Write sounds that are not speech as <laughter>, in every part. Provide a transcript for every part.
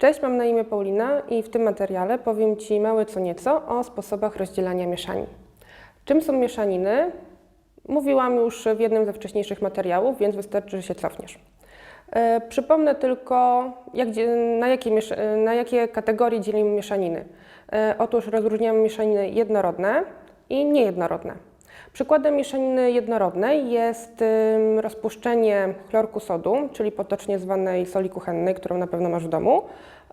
Cześć, mam na imię Paulina i w tym materiale powiem Ci małe co nieco o sposobach rozdzielania mieszanin. Czym są mieszaniny? Mówiłam już w jednym ze wcześniejszych materiałów, więc wystarczy, że się cofniesz. E, Przypomnę tylko, jak, na, jakie, e, na jakie kategorie dzielimy mieszaniny. E, Otóż rozróżniamy mieszaniny jednorodne i niejednorodne. Przykładem mieszaniny jednorodnej jest rozpuszczenie chlorku sodu, czyli potocznie zwanej soli kuchennej, którą na pewno masz w domu,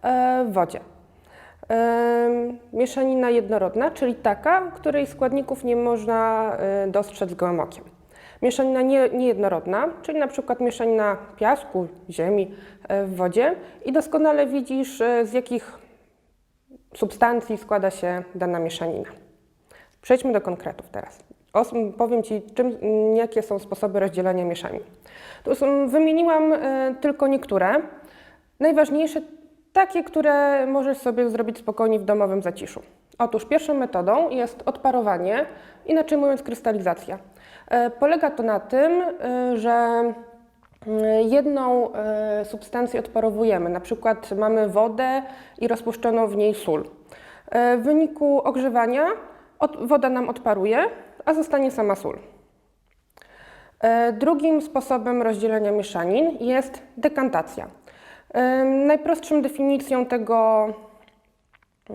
e, w wodzie. Mieszanina jednorodna, czyli taka, której składników nie można y, dostrzec gołym okiem. Mieszanina nie, niejednorodna, czyli na przykład mieszanina piasku, ziemi e, w wodzie i doskonale widzisz, e, z jakich substancji składa się dana mieszanina. Przejdźmy do konkretów teraz. Powiem Ci, czym, jakie są sposoby rozdzielania mieszanin. Tu są, wymieniłam e, tylko niektóre. Najważniejsze, takie, które możesz sobie zrobić spokojnie w domowym zaciszu. Otóż pierwszą metodą jest odparowanie, inaczej mówiąc krystalizacja. E, Polega to na tym, e, że jedną e, substancję odparowujemy, na przykład mamy wodę i rozpuszczoną w niej sól. E, W wyniku ogrzewania od, woda nam odparuje, a zostanie sama sól. E, Drugim sposobem rozdzielenia mieszanin jest dekantacja. E, Najprostszą definicją tego, e,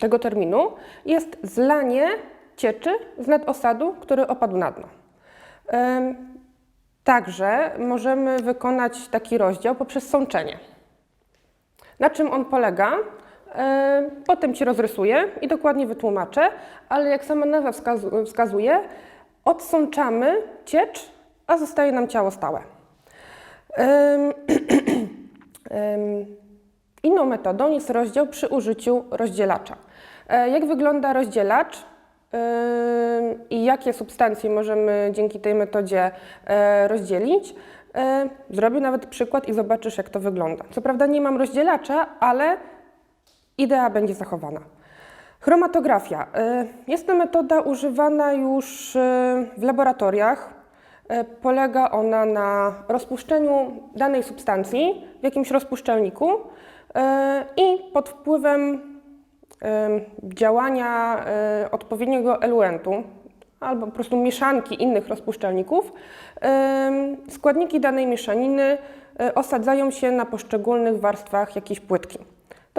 tego terminu jest zlanie cieczy z nadosadu, który opadł na dno. Także możemy wykonać taki rozdział poprzez sączenie. Na czym on polega? Potem Ci rozrysuję i dokładnie wytłumaczę, ale jak sama nazwa wskazu- wskazuje, odsączamy ciecz, a zostaje nam ciało stałe. <clears throat> Inną metodą jest rozdział przy użyciu rozdzielacza. E, Jak wygląda rozdzielacz i jakie substancje możemy dzięki tej metodzie e, rozdzielić? E, Zrobię nawet przykład i zobaczysz, jak to wygląda. Co prawda nie mam rozdzielacza, ale idea będzie zachowana. Chromatografia. E, Jest to metoda używana już e, w laboratoriach. E, Polega ona na rozpuszczeniu danej substancji w jakimś rozpuszczalniku i pod wpływem em, działania odpowiedniego eluentu albo po prostu mieszanki innych rozpuszczalników, składniki danej mieszaniny osadzają się na poszczególnych warstwach jakiejś płytki.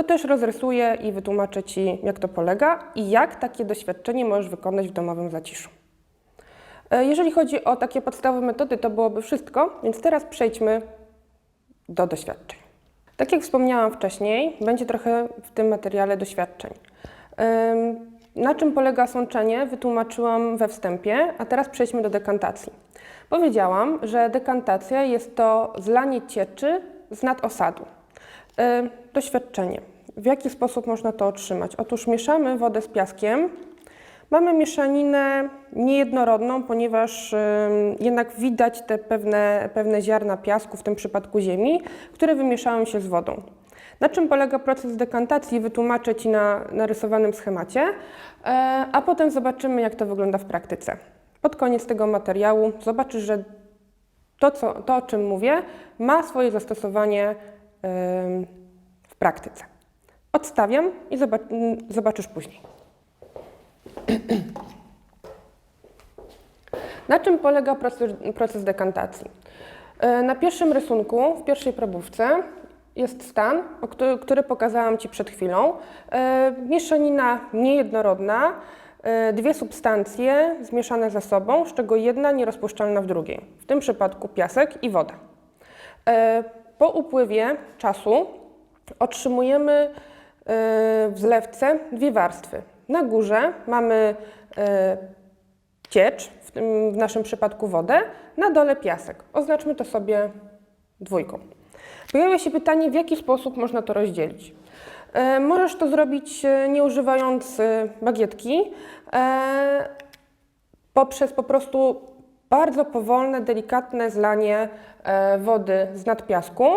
To też rozrysuję i wytłumaczę Ci, jak to polega i jak takie doświadczenie możesz wykonać w domowym zaciszu. E, Jeżeli chodzi o takie podstawowe metody, to byłoby wszystko, więc teraz przejdźmy do doświadczeń. Tak jak wspomniałam wcześniej, będzie trochę w tym materiale doświadczeń. Na czym polega sączenie, wytłumaczyłam we wstępie, a teraz przejdźmy do dekantacji. Powiedziałam, że dekantacja jest to zlanie cieczy z nadosadu. Ym, Doświadczenie. W jaki sposób można to otrzymać? Otóż mieszamy wodę z piaskiem. Mamy mieszaninę niejednorodną, ponieważ ym, jednak widać te pewne, pewne ziarna piasku, w tym przypadku ziemi, które wymieszają się z wodą. Na czym polega proces dekantacji, wytłumaczę Ci na narysowanym schemacie, e, a potem zobaczymy, jak to wygląda w praktyce. Pod koniec tego materiału zobaczysz, że to, co, to o czym mówię, ma swoje zastosowanie w praktyce. Odstawiam i zobaczysz później. Na czym polega proces, dekantacji? E, Na pierwszym rysunku, w pierwszej probówce, jest stan, który, który pokazałam Ci przed chwilą. E, Mieszanina niejednorodna, e, dwie substancje zmieszane ze sobą, z czego jedna nierozpuszczalna w drugiej, w tym przypadku piasek i woda. Po upływie czasu otrzymujemy e, w zlewce dwie warstwy. Na górze mamy e, ciecz, w, tym, w naszym przypadku wodę, na dole piasek. Oznaczmy to sobie dwójką. Pojawia się pytanie, w jaki sposób można to rozdzielić. E, możesz to zrobić nie używając bagietki, poprzez po prostu bardzo powolne, delikatne zlanie e, wody z nadpiasku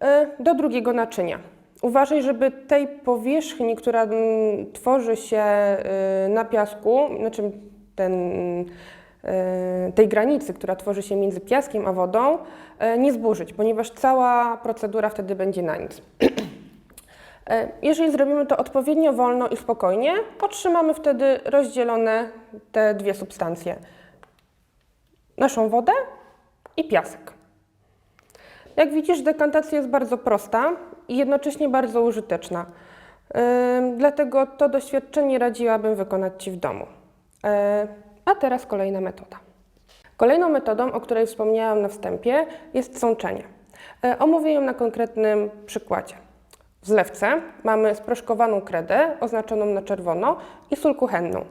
e, do drugiego naczynia. Uważaj, żeby tej powierzchni, która mm, tworzy się e, na piasku, znaczy ten tej granicy, która tworzy się między piaskiem a wodą, nie zburzyć, ponieważ cała procedura wtedy będzie na nic. Jeżeli zrobimy to odpowiednio wolno i spokojnie, otrzymamy wtedy rozdzielone te dwie substancje. Naszą wodę i piasek. Jak widzisz, dekantacja jest bardzo prosta i jednocześnie bardzo użyteczna. Dlatego to doświadczenie radziłabym wykonać Ci w domu. A teraz kolejna metoda. Kolejną metodą, o której wspomniałam na wstępie, jest sączenie. Omówię ją na konkretnym przykładzie. W zlewce mamy sproszkowaną kredę oznaczoną na czerwono i sól kuchenną.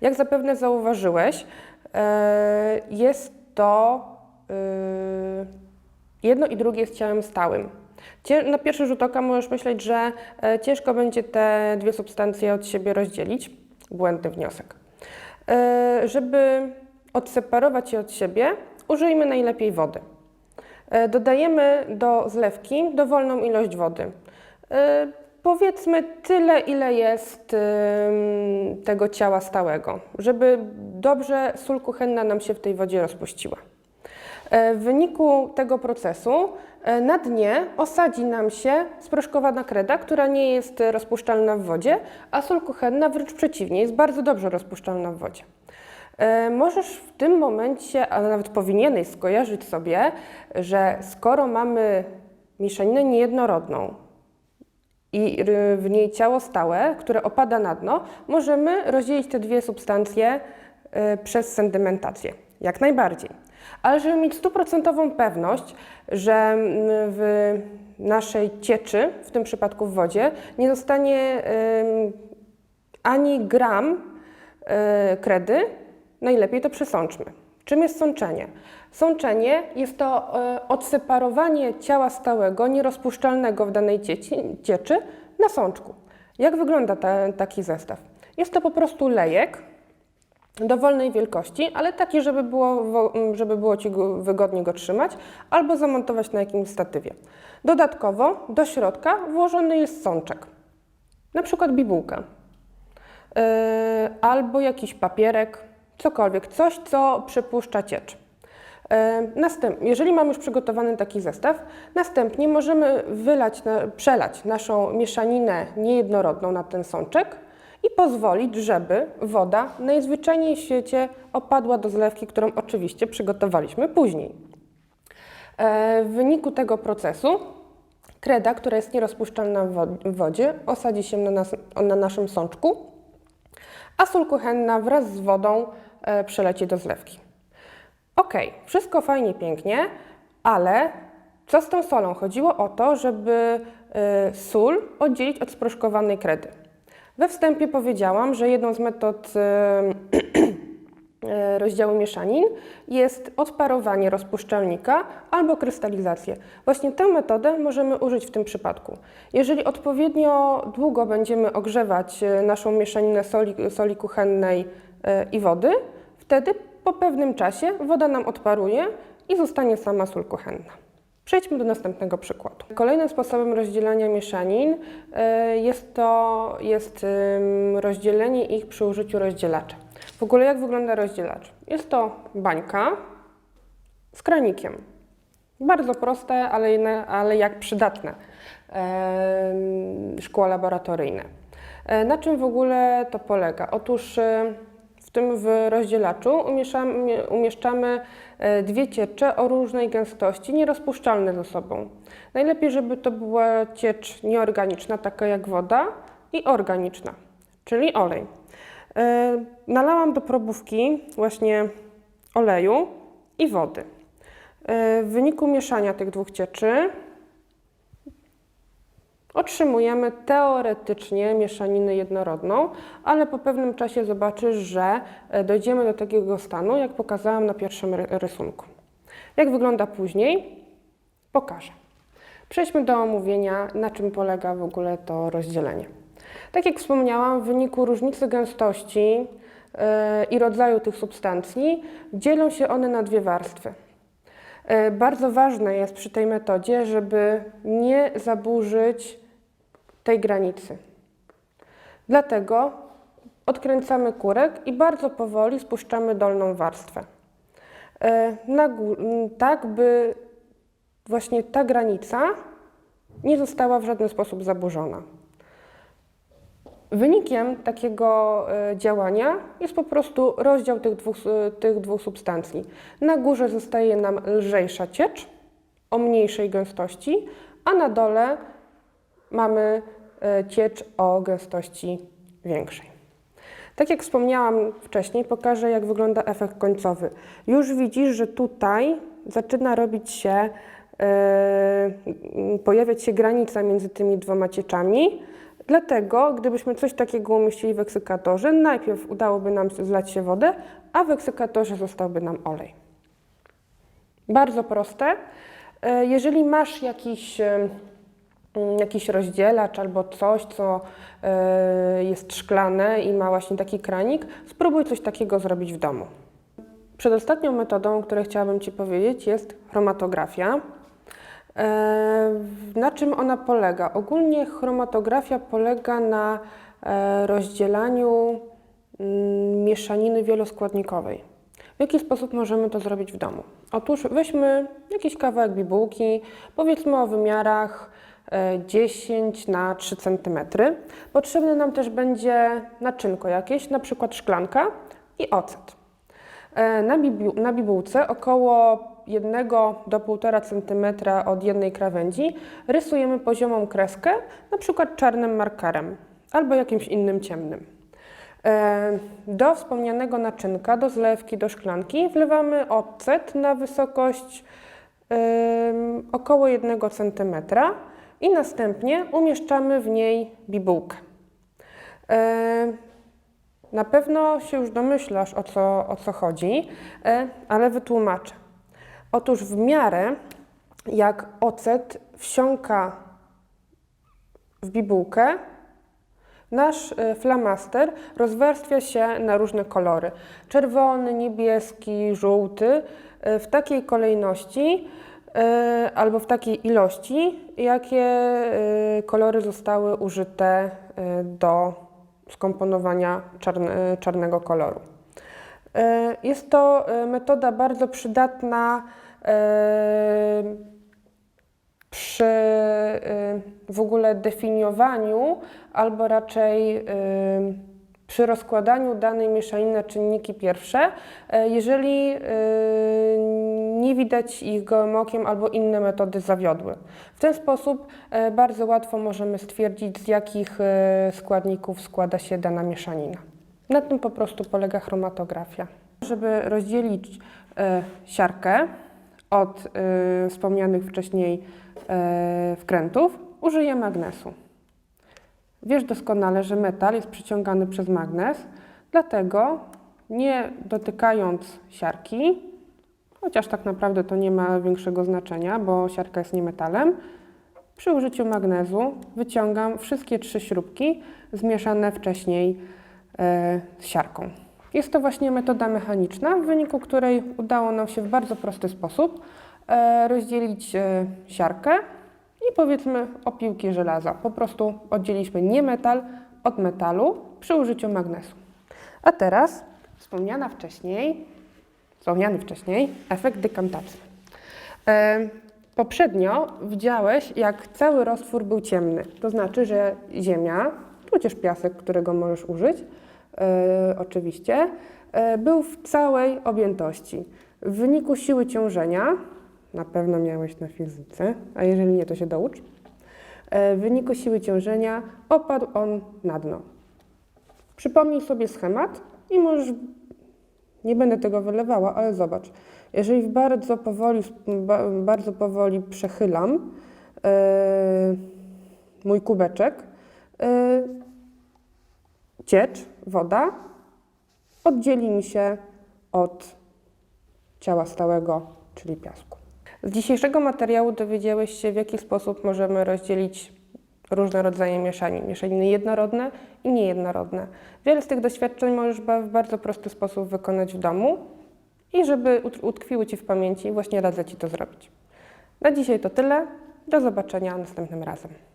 Jak zapewne zauważyłeś, e, jest to y, jedno i drugie jest ciałem stałym. Na pierwszy rzut oka możesz myśleć, że e, ciężko będzie te dwie substancje od siebie rozdzielić. Błędny wniosek. E, Żeby odseparować je od siebie, użyjmy najlepiej wody. E, Dodajemy do zlewki dowolną ilość wody. E, Powiedzmy tyle, ile jest ym, tego ciała stałego, żeby dobrze sól kuchenna nam się w tej wodzie rozpuściła. E, W wyniku tego procesu na dnie osadzi nam się sproszkowana kreda, która nie jest rozpuszczalna w wodzie, a sól kuchenna wręcz przeciwnie, jest bardzo dobrze rozpuszczalna w wodzie. Możesz w tym momencie, a nawet powinieneś skojarzyć sobie, że skoro mamy mieszaninę niejednorodną i w niej ciało stałe, które opada na dno, możemy rozdzielić te dwie substancje e, przez sendymentację. Jak najbardziej. Ale żeby mieć stuprocentową pewność, że mm, w naszej cieczy, w tym przypadku w wodzie, nie zostanie em, ani gram e, kredy, najlepiej to przesączmy. Czym jest sączenie? Sączenie jest to e, odseparowanie ciała stałego, nierozpuszczalnego w danej cieczy na sączku. Jak wygląda ta, taki zestaw? Jest to po prostu lejek dowolnej wielkości, ale taki, żeby było, żeby było Ci go, wygodnie go trzymać, albo zamontować na jakimś statywie. Dodatkowo do środka włożony jest sączek, na przykład bibułka, yy, albo jakiś papierek, cokolwiek, coś, co przepuszcza ciecz. E, Następ, jeżeli mamy już przygotowany taki zestaw, następnie możemy wylać, przelać naszą mieszaninę niejednorodną na ten sączek i pozwolić, żeby woda najzwyczajniej w świecie opadła do zlewki, którą oczywiście przygotowaliśmy później. E, W wyniku tego procesu kreda, która jest nierozpuszczalna w wodzie, osadzi się na, nas, na naszym sączku, a sól kuchenna wraz z wodą e, przeleci do zlewki. Ok, wszystko fajnie, pięknie, ale co z tą solą? Chodziło o to, żeby y, sól oddzielić od sproszkowanej kredy. We wstępie powiedziałam, że jedną z metod y, <clears throat> rozdziału mieszanin jest odparowanie rozpuszczalnika albo krystalizację. Właśnie tę metodę możemy użyć w tym przypadku. Jeżeli odpowiednio długo będziemy ogrzewać y, naszą mieszaninę soli, soli kuchennej y, i wody, wtedy po pewnym czasie woda nam odparuje i zostanie sama sól kuchenna. Przejdźmy do następnego przykładu. Kolejnym sposobem rozdzielania mieszanin jest to jest rozdzielenie ich przy użyciu rozdzielacza. Ogóle jak wygląda rozdzielacz? Jest to bańka z kranikiem. Bardzo proste, ale, ale jak przydatne szkło laboratoryjne. E, Na czym w ogóle to polega? Otóż e, w tym w rozdzielaczu umieszczamy, umieszczamy dwie ciecze o różnej gęstości, nierozpuszczalne ze sobą. Najlepiej, żeby to była ciecz nieorganiczna, taka jak woda, i organiczna, czyli olej. E, Nalałam do probówki właśnie oleju i wody. E, W wyniku mieszania tych dwóch cieczy otrzymujemy teoretycznie mieszaninę jednorodną, ale po pewnym czasie zobaczysz, że e, dojdziemy do takiego stanu, jak pokazałam na pierwszym ry- rysunku. Jak wygląda później? Pokażę. Przejdźmy do omówienia, na czym polega w ogóle to rozdzielenie. Tak jak wspomniałam, w wyniku różnicy gęstości e, i rodzaju tych substancji dzielą się one na dwie warstwy. E, Bardzo ważne jest przy tej metodzie, żeby nie zaburzyć tej granicy. Dlatego odkręcamy kurek i bardzo powoli spuszczamy dolną warstwę. e, tak by właśnie ta granica nie została w żaden sposób zaburzona. Wynikiem takiego e, działania jest po prostu rozdział tych dwóch, e, tych dwóch substancji. Na górze zostaje nam lżejsza ciecz o mniejszej gęstości, a na dole mamy e, ciecz o gęstości większej. Tak jak wspomniałam wcześniej, pokażę jak wygląda efekt końcowy. Już widzisz, że tutaj zaczyna robić się, m, pojawiać się granica między tymi dwoma cieczami. Dlatego, gdybyśmy coś takiego umieścili w eksykatorze, najpierw udałoby nam zlać się wodę, a w eksykatorze zostałby nam olej. Bardzo proste. E, Jeżeli masz jakiś, e, mm, jakiś rozdzielacz albo coś, co e, jest szklane i ma właśnie taki kranik, spróbuj coś takiego zrobić w domu. Przedostatnią metodą, o której chciałabym Ci powiedzieć, jest chromatografia. E, Na czym ona polega? Ogólnie chromatografia polega na e, rozdzielaniu mm, mieszaniny wieloskładnikowej. W jaki sposób możemy to zrobić w domu? Otóż weźmy jakiś kawałek bibułki, powiedzmy o wymiarach e, 10 na 3 cm. Potrzebne nam też będzie naczynko jakieś, na przykład szklanka i ocet. E, Na, bibu- na bibułce około 1 do 1,5 cm od jednej krawędzi rysujemy poziomą kreskę, na przykład czarnym markerem albo jakimś innym ciemnym. E, Do wspomnianego naczynka, do zlewki, do szklanki wlewamy ocet na wysokość około 1 cm i następnie umieszczamy w niej bibułkę. E, Na pewno się już domyślasz o co, o co chodzi, e, ale wytłumaczę. Otóż w miarę jak ocet wsiąka w bibułkę, nasz e, flamaster rozwarstwia się na różne kolory. Czerwony, niebieski, żółty, e, w takiej kolejności e, albo w takiej ilości, jakie kolory zostały użyte do skomponowania czarne, czarnego koloru. Jest to metoda bardzo przydatna przy w ogóle definiowaniu, albo raczej przy rozkładaniu danej mieszaniny na czynniki pierwsze, e, jeżeli nie widać ich gołym okiem albo inne metody zawiodły. W ten sposób e, bardzo łatwo możemy stwierdzić, z jakich e, składników składa się dana mieszanina. Na tym po prostu polega chromatografia. Żeby rozdzielić siarkę od e, wspomnianych wcześniej e, wkrętów, użyję magnesu. Wiesz doskonale, że metal jest przyciągany przez magnes, dlatego nie dotykając siarki, chociaż tak naprawdę to nie ma większego znaczenia, bo siarka jest nie metalem, przy użyciu magnezu wyciągam wszystkie trzy śrubki zmieszane wcześniej e, z siarką. Jest to właśnie metoda mechaniczna, w wyniku której udało nam się w bardzo prosty sposób e, rozdzielić e, siarkę i powiedzmy opiłki żelaza. Po prostu oddzieliliśmy nie metal od metalu przy użyciu magnesu. A teraz wspomniana wcześniej, wspomniany wcześniej efekt dekantacji. E, Poprzednio widziałeś, jak cały roztwór był ciemny. To znaczy, że ziemia, tudzież piasek, którego możesz użyć, oczywiście, e, był w całej objętości. W wyniku siły ciążenia, na pewno miałeś na fizyce, a jeżeli nie, to się doucz. E, w wyniku siły ciążenia opadł on na dno. Przypomnij sobie schemat i możesz nie będę tego wylewała, ale zobacz. Jeżeli bardzo powoli, ba, bardzo powoli przechylam e, mój kubeczek, e, ciecz, woda oddzieli mi się od ciała stałego, czyli piasku. Z dzisiejszego materiału dowiedziałeś się, w jaki sposób możemy rozdzielić różne rodzaje mieszanin. Mieszaniny jednorodne i niejednorodne. Wiele z tych doświadczeń możesz w bardzo prosty sposób wykonać w domu i żeby ut- utkwiły Ci w pamięci, właśnie radzę Ci to zrobić. Na dzisiaj to tyle. Do zobaczenia następnym razem.